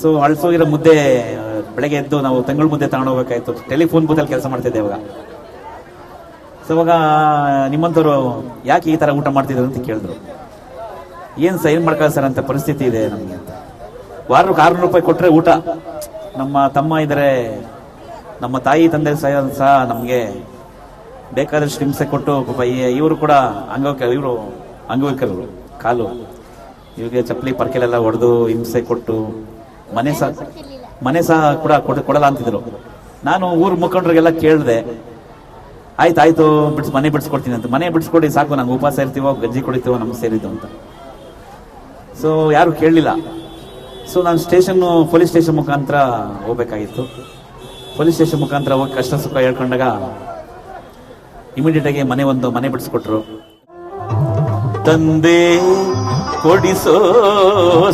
So ಅಳ್ಸೋಗಿರೋ ಮುದ್ದೆ, ಬೆಳಗ್ಗೆ ಎದ್ದು ನಾವು ತಂಗಳ ಮುದ್ದೆ ತಗೊಂಡು ಹೋಗ್ಬೇಕಾಯ್ತು. ಟೆಲಿಫೋನ್ ಬೂತಲ್ಲಿ ಕೆಲಸ ಮಾಡ್ತಿದ್ದೆ ಇವಾಗ. ಸೊ ಅವಾಗ ನಿಮ್ಮಂಥವ್ರು ಯಾಕೆ ಈ ಥರ ಊಟ ಮಾಡ್ತಿದ್ರು ಅಂತ ಕೇಳಿದ್ರು. ಏನು ಸರ್ ಏನು ಸರ್ ಅಂತ ಪರಿಸ್ಥಿತಿ ಇದೆ ನಮಗೆ ಅಂತ. ವಾರಕ್ಕೆ ಆರುನೂರು ರೂಪಾಯಿ ಕೊಟ್ಟರೆ ಊಟ. ನಮ್ಮ ತಮ್ಮ ಇದ್ದರೆ ನಮ್ಮ ತಾಯಿ ತಂದೆ ಸಹ ಸಹ ನಮಗೆ ಬೇಕಾದಷ್ಟು ಹಿಂಸೆ ಕೊಟ್ಟು ಪಾಪ ಇವರು ಕೂಡ ಅಂಗವಿಕ ಇವರು ಅಂಗವಿಕಲರು, ಕಾಲು. ಇವರಿಗೆ ಚಪ್ಪಲಿ, ಪರ್ಕೆಲೆಲ್ಲ ಹೊಡೆದು ಹಿಂಸೆ ಕೊಟ್ಟು ಮನೆ ಸಹ ಮನೆ ಸಹ ಕೂಡ ಕೊಡ ಕೊಡಲ್ಲ ಅಂತಿದ್ರು. ನಾನು ಊರು ಮುಖಂಡರಿಗೆಲ್ಲ ಕೇಳಿದೆ, ಆಯ್ತು ಆಯ್ತು, ಬಿಡ್ಸ್, ಮನೆ ಬಿಡಿಸ್ಕೊಡ್ತೀನಿ ಅಂತ. ಮನೆ ಬಿಡಿಸ್ಕೊಡಿ, ಸಾಕು, ನಂಗೆ ಉಪವಾಸ ಇರ್ತೀವೋ ಗಜ್ಜಿ ಕುಡಿತೀವೋ, ನಮ್ಗೆ ಸೇರಿದ್ದು ಅಂತ. ಸೊ ಯಾರು ಕೇಳಲಿಲ್ಲ. ಸೊ ನಾನು ಸ್ಟೇಷನ್ನು ಪೊಲೀಸ್ ಸ್ಟೇಷನ್ ಮುಖಾಂತರ ಹೋಗ್ಬೇಕಾಗಿತ್ತು. ಪೊಲೀಸ್ ಸ್ಟೇಷನ್ ಮುಖಾಂತರ ಹೋಗಿ ಕಷ್ಟ ಸುಖ ಹೇಳ್ಕೊಂಡಾಗ ಇಮಿಡಿಯೇಟಾಗಿ ಮನೆ ಒಂದು ಮನೆ ಬಿಡಿಸ್ಕೊಟ್ರು. ತಂದೆ ಕೊಡಿಸೋ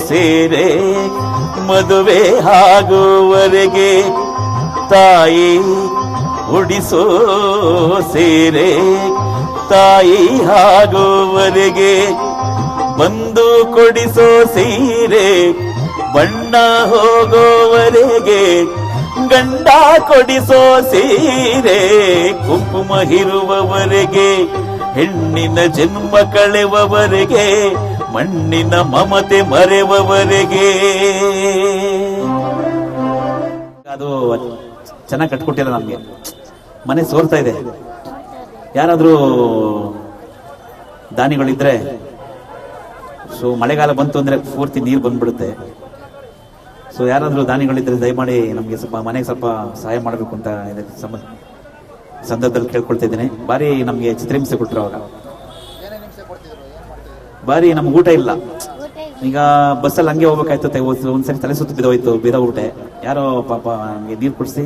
ಸೇರೆ ಮದುವೆ ಆಗುವವರೆಗೆ ತಾಯಿ ಉಡಿಸೋ ಸೇರೆ ತಾಯಿ ಆಗುವವರೆಗೆ ಬಂದು ಕೊಡಿಸೋ ಸೀರೆ ಬಣ್ಣ ಹೋಗೋವರೆಗೆ ಗಂಡ ಕೊಡಿಸೋ ಸೀರೆ ಕುಂಕುಮ ಇರುವವರೆಗೆ ಹೆಣ್ಣಿನ ಜನ್ಮ ಕಳೆವವರೆಗೆ, ಮಣ್ಣಿನ ಮಮತೆ ಮರೆವವರೆಗೆ. ಅದು ಚೆನ್ನಾಗಿ ಕಟ್ಕೊಟ್ಟಿಲ್ಲ ನಮ್ಗೆ. ಮನೆ ಸೋರ್ತಾ ಇದೆ. ಯಾರಾದ್ರೂ ದಾನಿಗಳಿದ್ರೆ, ಸೊ ಮಳೆಗಾಲ ಬಂತು ಅಂದ್ರೆ ಪೂರ್ತಿ ನೀರು ಬಂದ್ಬಿಡುತ್ತೆ. ಸೊ ಯಾರಾದ್ರೂ ದಾನಿಗಳಿದ್ರೆ ದಯಮಾಡಿ ನಮಗೆ ಸ್ವಲ್ಪ ಮನೆಗೆ ಸ್ವಲ್ಪ ಸಹಾಯ ಮಾಡಬೇಕು ಅಂತ ಇದೆ ಸಮ- ಸಂದರ್ಭದಲ್ಲಿ ಕೇಳ್ಕೊಳ್ತಿದ್ದೀನಿ. ಬಾರಿ ನಮಗೆ ಚಿತ್ರಹಿಂಸೆ ಕೊಟ್ಟರು ಅವಾಗ. ಬಾರಿ ನಮ್ಗೆ ಊಟ ಇಲ್ಲ. ಈಗ ಬಸ್ಸಲ್ಲಿ ಹಂಗೆ ಹೋಗ್ಬೇಕಾಯ್ತದೆ ಒಂದ್ಸರಿ ತಲೆ ಸುತ್ತ ಬಿದ್ದೋಯ್ತು ಬಿದ ಊಟ. ಯಾರೋ ಪಾಪ ನಮಗೆ ನೀರು ಕುಡಿಸಿ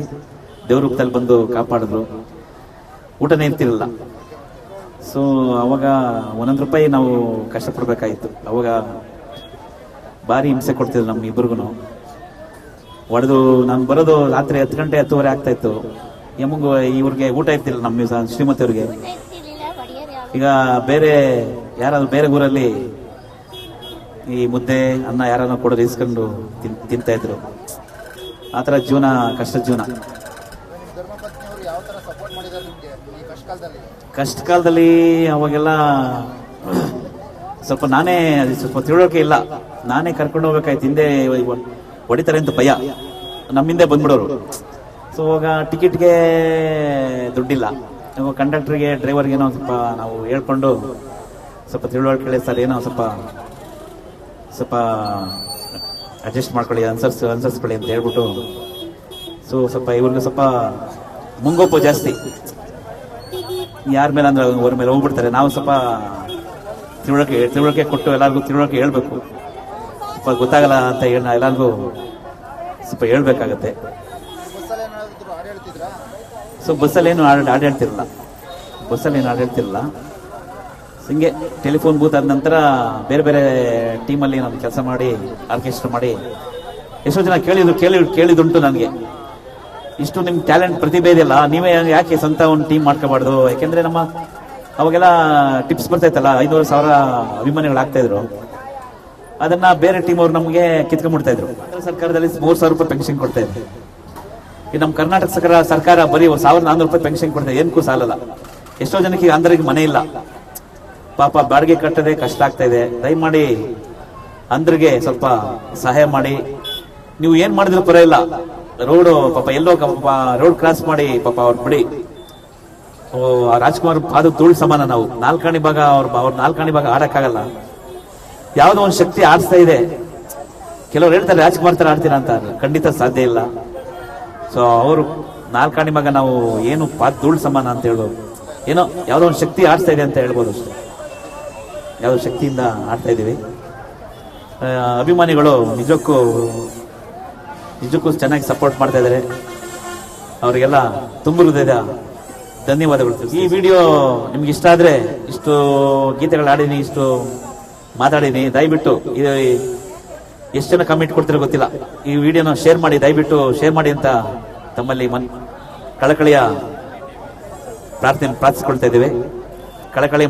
ದೇವ್ರ ರೂಪದಲ್ಲಿ ಬಂದು ಕಾಪಾಡಿದ್ರು. ಊಟನೇ ಇರ್ತಿರಲಿಲ್ಲ. ಸೊ ಅವಾಗ ಒಂದೊಂದು ರೂಪಾಯಿ ನಾವು ಕಷ್ಟಪಡಬೇಕಾಯಿತು ಅವಾಗ ಭಾರಿ ಹಿಂಸೆ ಕೊಡ್ತಿದ್ರು ನಮ್ಮ ಇಬ್ರಿಗೂ ಹೊಡೆದು, ನಾನು ಬರೋದು ರಾತ್ರಿ ಹತ್ತು ಗಂಟೆ ಹತ್ತುವರೆ ಆಗ್ತಾ ಯಮಗು ಇವ್ರಿಗೆ ಊಟ ಇರ್ತಿಲ್ಲ ನಮ್ಮ ಶ್ರೀಮತಿ ಅವ್ರಿಗೆ. ಈಗ ಬೇರೆ ಯಾರಾದ್ರೂ ಬೇರೆ ಊರಲ್ಲಿ ಈ ಮುದ್ದೆ ಅನ್ನ ಯಾರನ್ನ ಕೊಡೋದು ಇಸ್ಕೊಂಡು ತಿನ್- ತಿಂತಾ ಇದ್ರು. ಆ ಥರ ಜೀವನ ಕಷ್ಟ ಜೀವನ. ಕಷ್ಟ ಕಾಲದಲ್ಲಿ ಅವಾಗೆಲ್ಲ ಸ್ವಲ್ಪ ನಾನೇ ಅದು ಸ್ವಲ್ಪ ತಿಳುವಳಿಕೆ ಇಲ್ಲ. ನಾನೇ ಕರ್ಕೊಂಡು ಹೋಗ್ಬೇಕಾಯ್ತು ಹಿಂದೆ ಹೊಡಿತಾರೆ ಅಂತ ಭಯ. ನಮ್ಮಿಂದೆ ಬಂದ್ಬಿಡೋರು. ಸೊ ಇವಾಗ ಟಿಕೆಟ್ಗೆ ದುಡ್ಡಿಲ್ಲ. ಇವಾಗ ಕಂಡಕ್ಟ್ರಿಗೆ, ಡ್ರೈವರ್ಗೆ ಏನೋ ಸ್ವಲ್ಪ ನಾವು ಹೇಳ್ಕೊಂಡು ಸ್ವಲ್ಪ ತಿಳುವಳಿಕೆ ಸರ್, ಏನೋ ಸ್ವಲ್ಪ ಸ್ವಲ್ಪ ಅಡ್ಜಸ್ಟ್ ಮಾಡ್ಕೊಳ್ಳಿ ಅನ್ಸರ್ಸ್ ಅನ್ಸರ್ಸ್ಕೊಳ್ಳಿ ಅಂತ ಹೇಳ್ಬಿಟ್ಟು. ಸೊ ಸ್ವಲ್ಪ ಇವ್ರಿಗೆ ಸ್ವಲ್ಪ ಮುಂಗೋಪು ಜಾಸ್ತಿ. ಯಾರ ಮೇಲೆ ಅಂದ್ರೆ ಅವ್ರ ಮೇಲೆ ಹೋಗ್ಬಿಡ್ತಾರೆ. ನಾವು ಸ್ವಲ್ಪ ತಿಳುವಳಿಕೆ ತಿಳುವಳಿಕೆ ಕೊಟ್ಟು ಎಲ್ಲರಿಗೂ ತಿಳುವಳಿಕೆ ಹೇಳ್ಬೇಕು. ಸ್ವಲ್ಪ ಗೊತ್ತಾಗಲ್ಲ ಅಂತ ಹೇಳಿ ಎಲ್ಲರಿಗೂ ಸ್ವಲ್ಪ ಹೇಳ್ಬೇಕಾಗತ್ತೆ. ಸೊ ಬಸ್ಸಲ್ಲೇನು ಆಡಾಡ್ತಿರಲ್ಲ ಬಸ್ಸಲ್ಲೇನು ಆಡಾಡ್ತಿರಲ್ಲ ಹಿಂಗೆ ಟೆಲಿಫೋನ್ ಬೂತ್ ಆದ ನಂತರ ಬೇರೆ ಬೇರೆ ಟೀಮಲ್ಲಿ ನಾನು ಕೆಲಸ ಮಾಡಿ ಆರ್ಕೆಸ್ಟ್ರಾ ಮಾಡಿ, ಎಷ್ಟೋ ಜನ ಕೇಳಿದ್ರು, ಕೇಳಿ ಕೇಳಿದುಂಟು ನನಗೆ. ಇಷ್ಟು ನಿಮ್ಮ ಟ್ಯಾಲೆಂಟ್ ಪ್ರತಿಭೆ ಇದೆಯಲ್ಲ, ನೀವೇ ಯಾಕೆ ಸ್ವಂತ ಒಂದು ಟೀಮ್ ಮಾಡ್ಕೋಬಾರ್ದು? ಯಾಕೆಂದ್ರೆ ನಮ್ಮ ಅವಾಗೆಲ್ಲ ಟಿಪ್ಸ್ ಬರ್ತಾ ಇತ್ತಲ್ಲ ಐನೂರು ಸಾವಿರ ಅಭಿಮಾನಿಗಳು ಆಗ್ತಾಯಿದ್ರು ಅದನ್ನು ಬೇರೆ ಟೀಮ್ ಅವರು ನಮಗೆ ಕಿತ್ಕೊಂಡ್ಬಿಡ್ತಾ ಇದ್ರು. ಸರ್ಕಾರದಲ್ಲಿ ಮೂರು ಸಾವಿರ ರೂಪಾಯಿ ಪೆನ್ಷನ್ ಕೊಡ್ತಾ ಇದ್ರು. ಈ ನಮ್ಮ ಕರ್ನಾಟಕ ಸರ್ಕಾರ ಸರ್ಕಾರ ಬರೀ ಸಾವಿರದ ನಾನ್ನೂರು ರೂಪಾಯಿ ಪೆನ್ಷನ್ ಕೊಡ್ತದೆ ಏನಕ್ಕೂ ಸಾಲಲ್ಲ. ಎಷ್ಟೋ ಜನಕ್ಕೆ ಅಂಧರಿಗೆ ಮನೆ ಇಲ್ಲ. ಪಾಪ ಬಾಡಿಗೆ ಕಟ್ಟದೆ ಕಷ್ಟ ಆಗ್ತಾ ಇದೆ. ದಯಮಾಡಿ ಅಂದ್ರಿಗೆ ಸ್ವಲ್ಪ ಸಹಾಯ ಮಾಡಿ. ನೀವು ಏನ್ ಮಾಡಿದ್ರು ಪರ ಇಲ್ಲ ರೋಡ್ ಪಾಪ ಎಲ್ಲೋ ರೋಡ್ ಕ್ರಾಸ್ ಮಾಡಿ ಪಾಪ ಅವ್ರು ಬಿಡಿ. ರಾಜ್ಕುಮಾರ್ ಪಾದ ಧೂಳ್ ಸಮಾನ ನಾವು. ನಾಲ್ಕಾಣಿ ಭಾಗ ಅವ್ರ ಅವ್ರ ನಾಲ್ಕಾಣಿ ಭಾಗ ಆಡಕ್ಕಾಗಲ್ಲ. ಯಾವುದೋ ಒಂದು ಶಕ್ತಿ ಆಡಿಸ್ತಾ ಇದೆ. ಕೆಲವ್ರು ಹೇಳ್ತಾರೆ, ರಾಜ್ಕುಮಾರ್ ತರ ಆಡ್ತೀರಾ ಅಂತ. ಖಂಡಿತ ಸಾಧ್ಯ ಇಲ್ಲ. ಸೊ ಅವರು ನಾಲ್ಕಾಣಿ ಮಗ, ನಾವು ಏನು ಪಾತ್ ಧೂಳು ಸಮಾನ ಅಂತ ಹೇಳ್ಬೋದು. ಏನೋ ಯಾವುದೋ ಒಂದು ಶಕ್ತಿ ಆಡ್ತಾ ಇದೆ ಅಂತ ಹೇಳ್ಬೋದು ಅಷ್ಟೇ. ಯಾವುದೋ ಶಕ್ತಿಯಿಂದ ಆಡ್ತಾ ಇದ್ದೀವಿ ಅಭಿಮಾನಿಗಳು ನಿಜಕ್ಕೂ ನಿಜಕ್ಕೂ ಚೆನ್ನಾಗಿ ಸಪೋರ್ಟ್ ಮಾಡ್ತಾ ಇದ್ದಾರೆ ಅವರಿಗೆಲ್ಲ ತುಂಬ ಹೃದಯದ ಧನ್ಯವಾದಗಳು ಈ ವಿಡಿಯೋ ನಿಮ್ಗೆ ಇಷ್ಟ ಆದರೆ ಇಷ್ಟು ಗೀತೆಗಳು ಆಡೀನಿ ಇಷ್ಟು ಮಾತಾಡಿನಿ ದಯವಿಟ್ಟು ಇದು ಎಷ್ಟು ಜನ ಕಮೆಂಟ್ ಕೊಡ್ತಿರೋ ಗೊತ್ತಿಲ್ಲ. ಈ ವಿಡಿಯೋನ ಶೇರ್ ಮಾಡಿ, ದಯವಿಟ್ಟು ಶೇರ್ ಮಾಡಿ ಅಂತ ತಮ್ಮಲ್ಲಿ ಮನ್ ಕಳಕಳಿಯ ಪ್ರಾರ್ಥನೆ ಪ್ರಾರ್ಥಿಸ್ಕೊಳ್ತಾ ಇದ್ದೇವೆ. ಕಳಕಳಿ